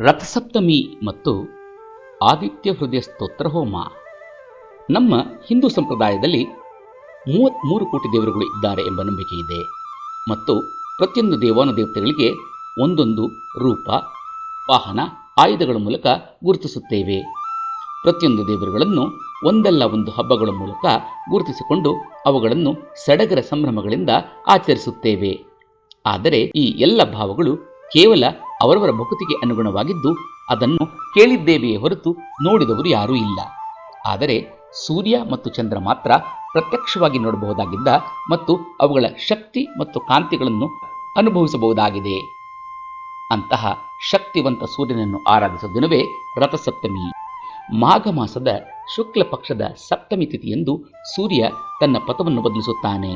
ರಥಸಪ್ತಮಿ ಮತ್ತು ಆದಿತ್ಯ ಹೃದಯ ಸ್ತೋತ್ರ ಹೋಮ. ನಮ್ಮ ಹಿಂದೂ ಸಂಪ್ರದಾಯದಲ್ಲಿ ಮೂವತ್ತ್ಮೂರು ಕೋಟಿ ದೇವರುಗಳು ಇದ್ದಾರೆ ಎಂಬ ನಂಬಿಕೆ ಇದೆ. ಮತ್ತು ಪ್ರತಿಯೊಂದು ದೇವಾನುದೇವತೆಗಳಿಗೆ ಒಂದೊಂದು ರೂಪ, ವಾಹನ, ಆಯುಧಗಳ ಮೂಲಕ ಗುರುತಿಸುತ್ತೇವೆ. ಪ್ರತಿಯೊಂದು ದೇವರುಗಳನ್ನು ಒಂದಲ್ಲ ಒಂದು ಹಬ್ಬಗಳ ಮೂಲಕ ಗುರುತಿಸಿಕೊಂಡು ಅವುಗಳನ್ನು ಸಡಗರ ಸಂಭ್ರಮಗಳಿಂದ ಆಚರಿಸುತ್ತೇವೆ. ಆದರೆ ಈ ಎಲ್ಲ ಭಾವಗಳು ಕೇವಲ ಅವರವರ ಭಕ್ತಿಗೆ ಅನುಗುಣವಾಗಿದ್ದು ಅದನ್ನು ಕೇಳಿದ್ದೇವೆಯೇ ಹೊರತು ನೋಡಿದವರು ಯಾರೂ ಇಲ್ಲ. ಆದರೆ ಸೂರ್ಯ ಮತ್ತು ಚಂದ್ರ ಮಾತ್ರ ಪ್ರತ್ಯಕ್ಷವಾಗಿ ನೋಡಬಹುದಾಗಿದ್ದ ಮತ್ತು ಅವುಗಳ ಶಕ್ತಿ ಮತ್ತು ಕಾಂತಿಗಳನ್ನು ಅನುಭವಿಸಬಹುದಾಗಿದೆ. ಅಂತಹ ಶಕ್ತಿವಂತ ಸೂರ್ಯನನ್ನು ಆರಾಧಿಸುವ ದಿನವೇ ರಥಸಪ್ತಮಿ. ಮಾಘ ಮಾಸದ ಶುಕ್ಲ ಪಕ್ಷದ ಸಪ್ತಮಿ ತಿಥಿಯಂದು ಸೂರ್ಯ ತನ್ನ ಪಥವನ್ನು ಬದಲಿಸುತ್ತಾನೆ.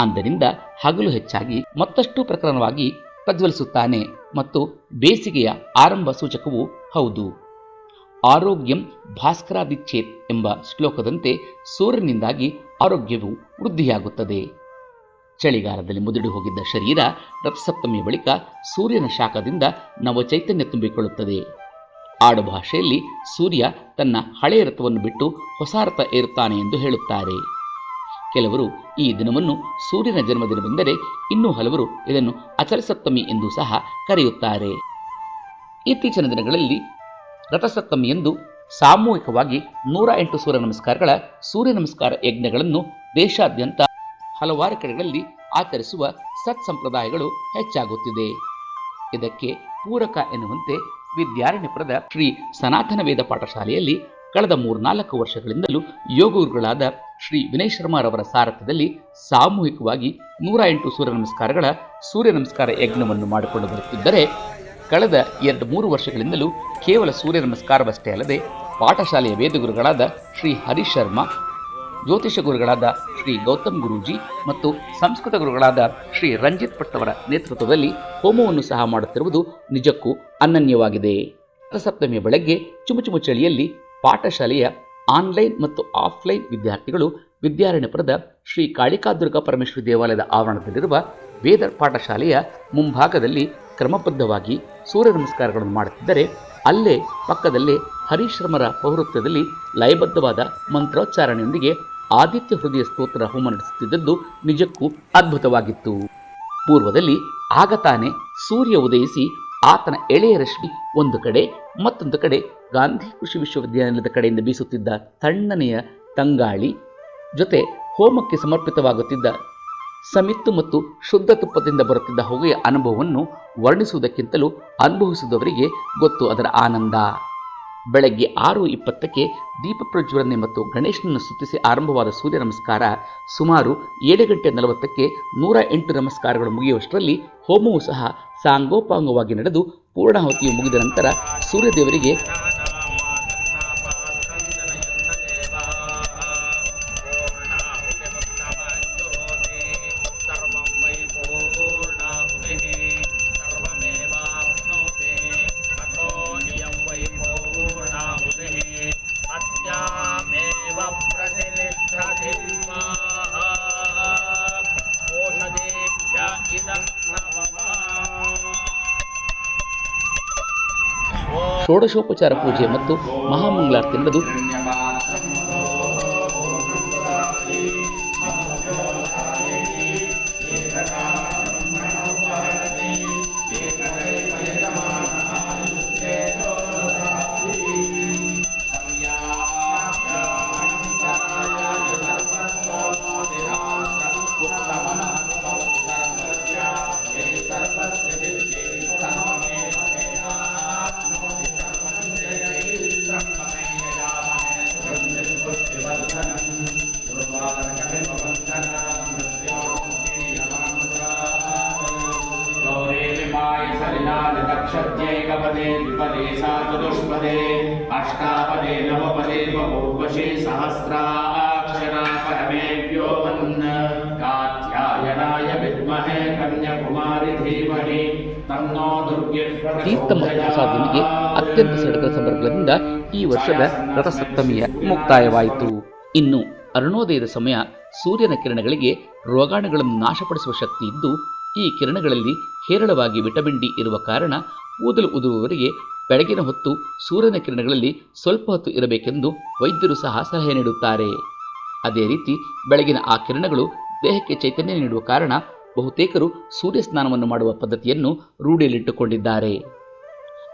ಅಂದರಿಂದ ಹಗಲು ಹೆಚ್ಚಾಗಿ ಮತ್ತಷ್ಟು ಪ್ರಕರಣವಾಗಿ ಪ್ರಜ್ವಲಿಸುತ್ತಾನೆ ಮತ್ತು ಬೇಸಿಗೆಯ ಆರಂಭ ಸೂಚಕವೂ ಹೌದು. ಆರೋಗ್ಯಂ ಭಾಸ್ಕರಾದಿಚ್ಛೇತ್ ಎಂಬ ಶ್ಲೋಕದಂತೆ ಸೂರ್ಯನಿಂದಾಗಿ ಆರೋಗ್ಯವು ವೃದ್ಧಿಯಾಗುತ್ತದೆ. ಚಳಿಗಾಲದಲ್ಲಿ ಮುದುಡಿ ಹೋಗಿದ್ದ ಶರೀರ ರಥಸಪ್ತಮಿಯ ಬಳಿಕ ಸೂರ್ಯನ ಶಾಖದಿಂದ ನವಚೈತನ್ಯ ತುಂಬಿಕೊಳ್ಳುತ್ತದೆ. ಆಡುಭಾಷೆಯಲ್ಲಿ ಸೂರ್ಯ ತನ್ನ ಹಳೆಯ ರಥವನ್ನು ಬಿಟ್ಟು ಹೊಸ ರಥ ಏರುತ್ತಾನೆ ಎಂದು ಹೇಳುತ್ತಾರೆ. ಕೆಲವರು ಈ ದಿನವನ್ನು ಸೂರ್ಯನ ಜನ್ಮದಿನವೆಂದರೆ ಇನ್ನೂ ಹಲವರು ಇದನ್ನು ಅಚಲಸಪ್ತಮಿ ಎಂದು ಸಹ ಕರೆಯುತ್ತಾರೆ. ಇತ್ತೀಚಿನ ದಿನಗಳಲ್ಲಿ ರಥಸಪ್ತಮಿ ಎಂದು ಸಾಮೂಹಿಕವಾಗಿ ನೂರ ಎಂಟು ಸೂರ್ಯ ನಮಸ್ಕಾರಗಳ ಸೂರ್ಯ ನಮಸ್ಕಾರ ಯಜ್ಞಗಳನ್ನು ದೇಶಾದ್ಯಂತ ಹಲವಾರು ಕಡೆಗಳಲ್ಲಿ ಆಚರಿಸುವ ಸತ್ ಸಂಪ್ರದಾಯಗಳು ಹೆಚ್ಚಾಗುತ್ತಿದೆ. ಇದಕ್ಕೆ ಪೂರಕ ಎನ್ನುವಂತೆ ವಿದ್ಯಾರಣ್ಯಪುರದ ಶ್ರೀ ಸನಾತನ ವೇದ ಪಾಠಶಾಲೆಯಲ್ಲಿ ಕಳೆದ ಮೂರ್ನಾಲ್ಕು ವರ್ಷಗಳಿಂದಲೂ ಯೋಗಗುರುಗಳಾದ ಶ್ರೀ ವಿನಯ್ ಶರ್ಮಾರವರ ಸಾರಥ್ಯದಲ್ಲಿ ಸಾಮೂಹಿಕವಾಗಿ ನೂರ ಎಂಟು ಸೂರ್ಯ ನಮಸ್ಕಾರಗಳ ಸೂರ್ಯ ನಮಸ್ಕಾರ ಯಜ್ಞವನ್ನು ಮಾಡಿಕೊಂಡು ಬರುತ್ತಿದ್ದರೆ, ಕಳೆದ ಎರಡು ಮೂರು ವರ್ಷಗಳಿಂದಲೂ ಕೇವಲ ಸೂರ್ಯ ನಮಸ್ಕಾರವಷ್ಟೇ ಅಲ್ಲದೆ ಪಾಠಶಾಲೆಯ ವೇದಗುರುಗಳಾದ ಶ್ರೀ ಹರೀಶ್ ಶರ್ಮಾ, ಜ್ಯೋತಿಷ ಗುರುಗಳಾದ ಶ್ರೀ ಗೌತಮ್ ಗುರೂಜಿ ಮತ್ತು ಸಂಸ್ಕೃತ ಗುರುಗಳಾದ ಶ್ರೀ ರಂಜಿತ್ ಭಟ್ ಅವರ ನೇತೃತ್ವದಲ್ಲಿ ಹೋಮವನ್ನು ಸಹ ಮಾಡುತ್ತಿರುವುದು ನಿಜಕ್ಕೂ ಅನನ್ಯವಾಗಿದೆ. ರಥಸಪ್ತಮಿಯ ಬೆಳಗ್ಗೆ ಚುಮುಚುಮು ಚಳಿಯಲ್ಲಿ ಪಾಠಶಾಲೆಯ ಆನ್ಲೈನ್ ಮತ್ತು ಆಫ್ಲೈನ್ ವಿದ್ಯಾರ್ಥಿಗಳು ವಿದ್ಯಾರಣ್ಯಪುರದ ಶ್ರೀ ಕಾಳಿಕಾದುರ್ಗಾ ಪರಮೇಶ್ವರಿ ದೇವಾಲಯದ ಆವರಣದಲ್ಲಿರುವ ವೇದ ಪಾಠಶಾಲೆಯ ಮುಂಭಾಗದಲ್ಲಿ ಕ್ರಮಬದ್ಧವಾಗಿ ಸೂರ್ಯ ನಮಸ್ಕಾರಗಳನ್ನು ಮಾಡುತ್ತಿದ್ದರೆ, ಅಲ್ಲೇ ಪಕ್ಕದಲ್ಲೇ ಹರಿಶ್ರಮರ ಪೌರತ್ವದಲ್ಲಿ ಲಯಬದ್ಧವಾದ ಮಂತ್ರೋಚ್ಚಾರಣೆಯೊಂದಿಗೆ ಆದಿತ್ಯ ಹೃದಯ ಸ್ತೋತ್ರ ಹೋಮ ನಡೆಸುತ್ತಿದ್ದದ್ದು ನಿಜಕ್ಕೂ ಅದ್ಭುತವಾಗಿತ್ತು. ಪೂರ್ವದಲ್ಲಿ ಆಗ ತಾನೇ ಸೂರ್ಯ ಉದಯಿಸಿ ಆತನ ಎಳೆಯ ರಶ್ಮಿ ಒಂದು ಕಡೆ ಮತ್ತೊಂದು ಕಡೆ ಗಾಂಧಿ ಕೃಷಿ ವಿಶ್ವವಿದ್ಯಾನಿಲಯದ ಕಡೆಯಿಂದ ಬೀಸುತ್ತಿದ್ದ ತಣ್ಣನೆಯ ತಂಗಾಳಿ ಜೊತೆ ಹೋಮಕ್ಕೆ ಸಮರ್ಪಿತವಾಗುತ್ತಿದ್ದ ಸಮಿತ್ತು ಮತ್ತು ಶುದ್ಧ ತುಪ್ಪದಿಂದ ಬರುತ್ತಿದ್ದ ಹೊಗೆಯ ಅನುಭವವನ್ನು ವರ್ಣಿಸುವುದಕ್ಕಿಂತಲೂ ಅನುಭವಿಸಿದವರಿಗೆ ಗೊತ್ತು ಅದರ ಆನಂದ. ಬೆಳಗ್ಗೆ ಆರು ಇಪ್ಪತ್ತಕ್ಕೆ ದೀಪ ಪ್ರಜ್ವಲನೆ ಮತ್ತು ಗಣೇಶನನ್ನು ಸುತ್ತಿಸಿ ಆರಂಭವಾದ ಸೂರ್ಯ ನಮಸ್ಕಾರ ಸುಮಾರು ಏಳು ಗಂಟೆ ನಲವತ್ತಕ್ಕೆ ನೂರ ಎಂಟು ನಮಸ್ಕಾರಗಳು ಮುಗಿಯುವಷ್ಟರಲ್ಲಿ ಹೋಮವು ಸಹ ಸಾಂಗೋಪಾಂಗವಾಗಿ ನಡೆದು ಪೂರ್ಣಾಹುತಿಯು ಮುಗಿದ ನಂತರ ಸೂರ್ಯದೇವರಿಗೆ ಷೋಡಶೋಪಚಾರ ಪೂಜೆ ಮತ್ತು ಮಹಾಮಂಗಳಾರತಿ ನಡೆದು पदे, अष्टापदे, नवपदे बहूवशे सहस्राक्षरा परमेभ्यो मन्। कात्यायनाय विद्महे कन्याकुमारि धीमहि, तन्नो ಅತ್ಯಂತ ಸಡಗರ ಸಂದರ್ಭಗಳಿಂದ ಈ ವರ್ಷದ ರಥಸಪ್ತಮಿಯ ಮುಕ್ತಾಯವಾಯಿತು. ಇನ್ನು ಅರುಣೋದಯದ ಸಮಯ ಸೂರ್ಯನ ಕಿರಣಗಳಿಗೆ ರೋಗಾಣುಗಳನ್ನು ನಾಶಪಡಿಸುವ ಶಕ್ತಿ ಇದ್ದು, ಈ ಕಿರಣಗಳಲ್ಲಿ ಹೇರಳವಾಗಿ ವಿಟಮಿನ್ ಡಿ ಇರುವ ಕಾರಣ ಕೂದಲು ಉದುರುವವರಿಗೆ ಬೆಳಗಿನ ಹೊತ್ತು ಸೂರ್ಯನ ಕಿರಣಗಳಲ್ಲಿ ಸ್ವಲ್ಪ ಹೊತ್ತು ಇರಬೇಕೆಂದು ವೈದ್ಯರು ಸಹ ಸಲಹೆ ನೀಡುತ್ತಾರೆ. ಅದೇ ರೀತಿ ಬೆಳಗಿನ ಆ ಕಿರಣಗಳು ದೇಹಕ್ಕೆ ಚೈತನ್ಯ ನೀಡುವ ಕಾರಣ ಬಹುತೇಕರು ಸೂರ್ಯ ಸ್ನಾನವನ್ನು ಮಾಡುವ ಪದ್ಧತಿಯನ್ನು ರೂಢಿಯಲ್ಲಿಟ್ಟುಕೊಂಡಿದ್ದಾರೆ.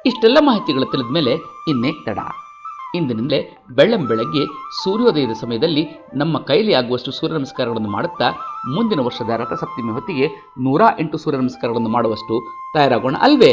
ಇಷ್ಟೆಲ್ಲ ಮಾಹಿತಿಗಳು ತಿಳಿದ ಮೇಲೆ ಇನ್ನೇ ತಡ. ಇಂದಿನಿಂದಲೇ ಬೆಳ್ಳಂ ಬೆಳಗ್ಗೆ ಸೂರ್ಯೋದಯದ ಸಮಯದಲ್ಲಿ ನಮ್ಮ ಕೈಲಿ ಆಗುವಷ್ಟು ಸೂರ್ಯ ನಮಸ್ಕಾರಗಳನ್ನು ಮಾಡುತ್ತಾ ಮುಂದಿನ ವರ್ಷದ ರಥಸಪ್ತಮಿ ಹೊತ್ತಿಗೆ ನೂರ ಎಂಟು ಸೂರ್ಯ ನಮಸ್ಕಾರಗಳನ್ನು ಮಾಡುವಷ್ಟು ತಯಾರಾಗೋಣ ಅಲ್ವೇ?